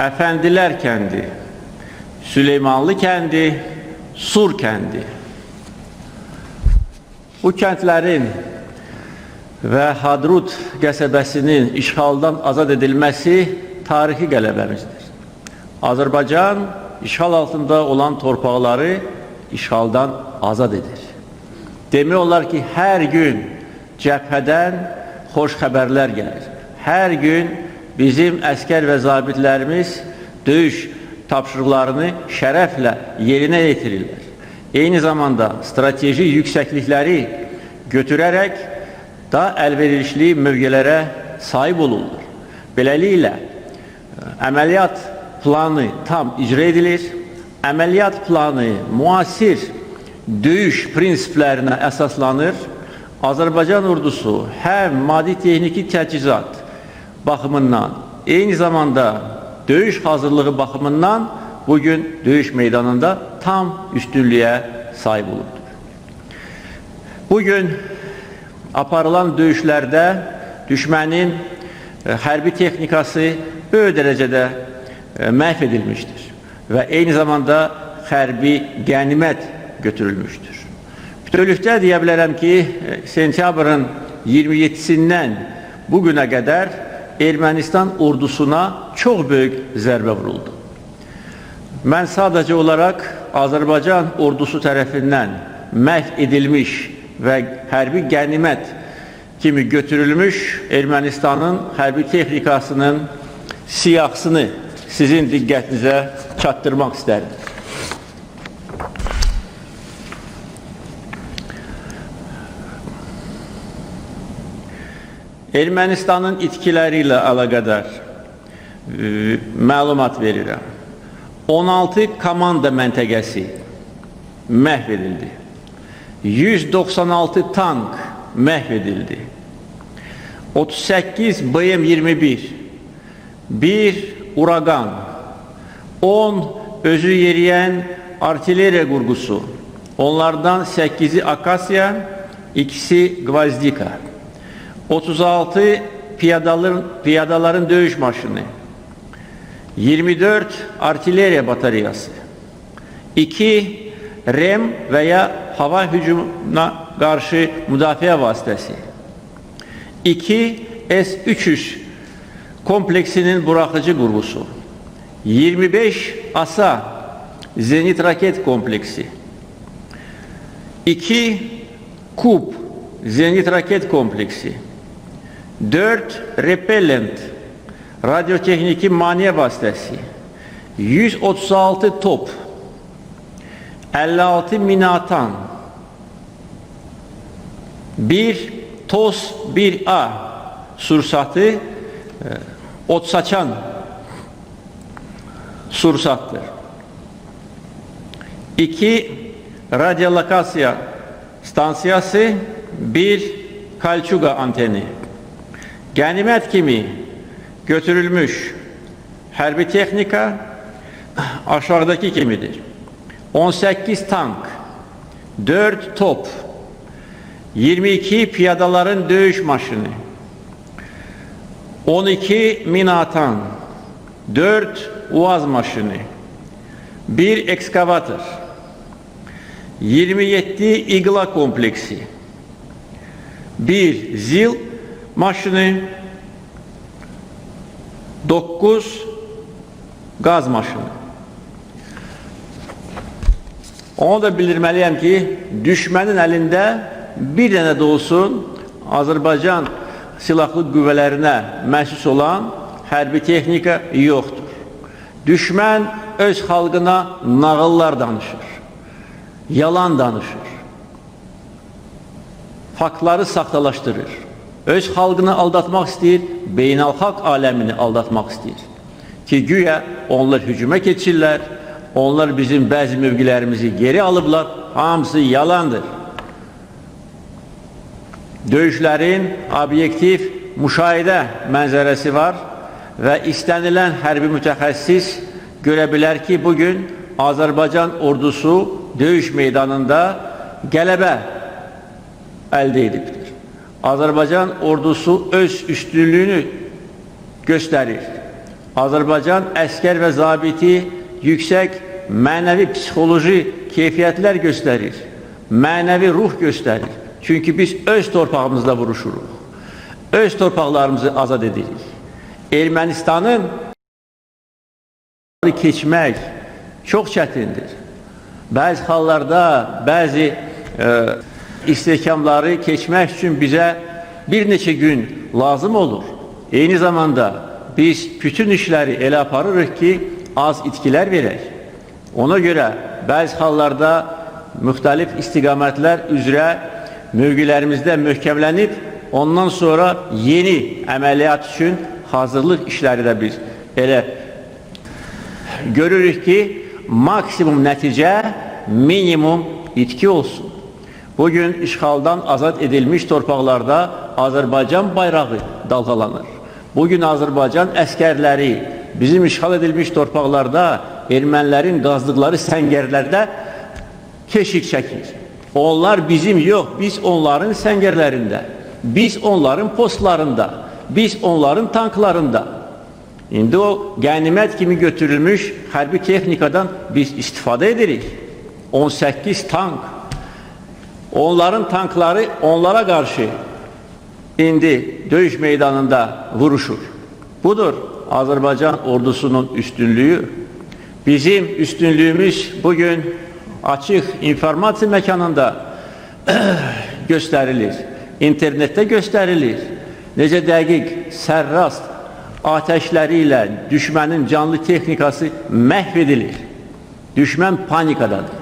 Efendiler kendi, Süleymanlı kendi, Sur kendi. Bu kəndlərin və Hadrut qəsəbəsinin işğaldan azad edilməsi tarixi qələbəmizdir. Azərbaycan işğal altında olan torpaqları işğaldan azad edir. Demək olar ki, hər gün cəbhədən xoş xəbərlər gəlir. Hər gün bizim əskər və zabitlərimiz döyüş tapşırıqlarını şərəflə yerinə yetirirlər. Eyni zamanda strateji yüksəklikləri götürərək daha əlverişli mövqelərə sahib olurlar. Beləliklə, əməliyyat planı tam icra edilir. Əməliyyat planı müasir döyüş prinsiplərinə əsaslanır. Azərbaycan ordusu həm maddi texniki təchizat baxımından, eyni zamanda döyüş hazırlığı baxımından bugün döyüş meydanında tam üstünlüğe sahip olurdur. Bugün aparılan döyüşlərdə düşmənin e, hərbi texnikası böyük dərəcədə e, məhv edilmişdir və eyni zamanda hərbi qənimət götürülmüşdür. Bütövlükdə deyə bilərəm ki, e, sentyabrın 27-sindən bu günə qədər Ermənistan ordusuna çox böyük zərbə vuruldu. Mən sadəcə olaraq Azərbaycan ordusu tərəfindən məhv edilmiş və hərbi qənimət kimi götürülmüş Ermənistanın hərbi texnikasının siyahısını sizin diqqətinizə çatdırmaq istərdim. Ermənistanın itkiləri ilə əlaqədar e, məlumat verirəm. 16 komanda məntəqəsi məhv edildi. 196 tank məhv edildi. 38 BM-21, bir Uragan, 10 özü yeriyən artilleriya qurğusu, onlardan 8'i Akasya, ikisi Gvazdika. 36 piyadaların, piyadaların dövüş maşını, 24 artilleriya bataryası, 2 REM veya hava hücumuna karşı müdafaa vasıtası, 2 S-300 kompleksinin bırakıcı kurgusu, 25 ASA zenit raket kompleksi, 2 KUP zenit raket kompleksi, 4 repellent radyotekniki maniye vasıtası, 136 top, 56 minatan, 1 TOS 1A sursatı, e, ot saçan sursattır. 2 radyolokasya stansiyası, 1 kalçuga anteni. Ganimet kimi götürülmüş hərbi texnika aşağıdaki kimidir. 18 tank, 4 top, 22 piyadaların dövüş maşını, 12 mina atan, 4 uaz maşını, 1 ekskavatör, 27 igla kompleksi, 1 zil maşını, 9 gaz maşını. Onu da bildirməliyəm ki, düşmənin əlində bir dənə də olsun Azərbaycan silahlı qüvvələrinə məxsus olan hərbi texnika yoxdur. Düşmən öz xalqına nağıllar danışır, yalan danışır, faktları saxtalaşdırır. Öz xalqını aldatmaq istəyir, beynəlxalq aləmini aldatmaq istəyir. Ki, güya onlar hücuma keçirlər, onlar bizim bəzi mövqilərimizi geri alıblar, hamısı yalandır. Döyüşlərin obyektiv müşahidə mənzərəsi var və istənilən hərbi mütəxəssis görə bilər ki, bugün Azərbaycan ordusu döyüş meydanında qələbə əldə edibdir. Azərbaycan ordusu öz üstünlüyünü göstərir. Azərbaycan əskər və zabiti yüksək mənəvi psixoloji keyfiyyətlər göstərir. Mənəvi ruh göstərir. Çünki biz öz torpağımızda vuruşuruq. Öz torpaqlarımızı azad edirik. Ermənistanın keçmək çox çətindir. Bəzi hallarda bəzi e, istehkamları keçmək üçün bizə bir neçə gün lazım olur. Eyni zamanda biz bütün işləri elə aparırıq ki, az itkilər verək. Ona görə bəzi hallarda müxtəlif istiqamətlər üzrə mövqelərimizdə möhkəmlənib, ondan sonra yeni əməliyyat üçün hazırlıq işləri də biz elə görürük ki, maksimum nəticə minimum itki olsun. Bugün işğaldan azad edilmiş torpaqlarda Azərbaycan bayrağı dalgalanır. Bugün Azərbaycan əskərləri bizim işğal edilmiş torpaqlarda ermənilərin qazdıqları səngərlərdə keşik çəkir. Onlar bizim yox, biz onların səngərlərində, biz onların postlarında, biz onların tanklarında. İndi o qənimət kimi götürülmüş hərbi texnikadan biz istifadə edirik. 18 tank. Onların tankları onlara qarşı indi döyüş meydanında vuruşur. Budur Azərbaycan ordusunun üstünlüyü. Bizim üstünlüyümüz bugün açıq informasiya məkanında göstərilir. İnternetdə göstərilir. Necə dəqiq, sərrast ateşləri ilə düşmənin canlı texnikası məhv edilir. Düşmən panikadadır.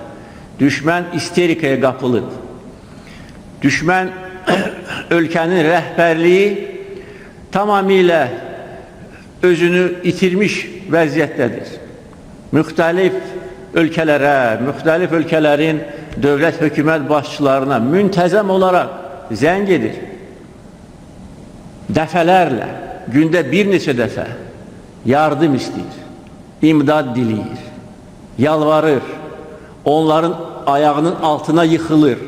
Düşmən isterikaya qapılıb. Düşmən ölkənin rəhbərliyi tamamilə özünü itirmiş vəziyyətdədir. Müxtəlif ölkələrə, müxtəlif ölkələrin dövlət hökumət başçılarına müntəzəm olaraq zəng edir. Dəfələrlə, gündə bir neçə dəfə yardım istəyir, imdad diləyir, yalvarır, onların ayağının altına yıxılır,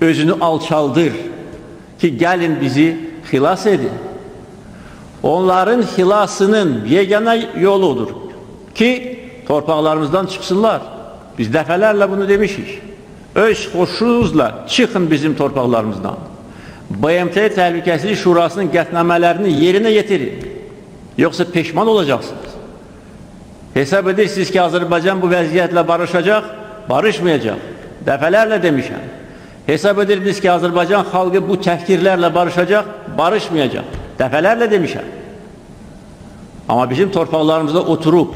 özünü alçaldır ki, gəlin bizi xilas edin. Onların xilasının yegana yoludur ki, torpaqlarımızdan çıxsınlar. Biz dəfələrlə bunu demişik. Öz xoşunuzla çıxın bizim torpaqlarımızdan. BMT Təhlükəsizlik Şurasının qətnamələrini yerinə yetirin. Yoxsa peşman olacaqsınız. Hesab edirsiniz ki, Azərbaycan bu vəziyyətlə barışacaq, barışmayacaq. Dəfələrlə demişəm. Hesab edirdiniz ki, Azərbaycan xalqı bu təhkirlərlə barışacaq, barışmayacaq. Dəfələrlə demişəm. Amma bizim torpaqlarımızda oturub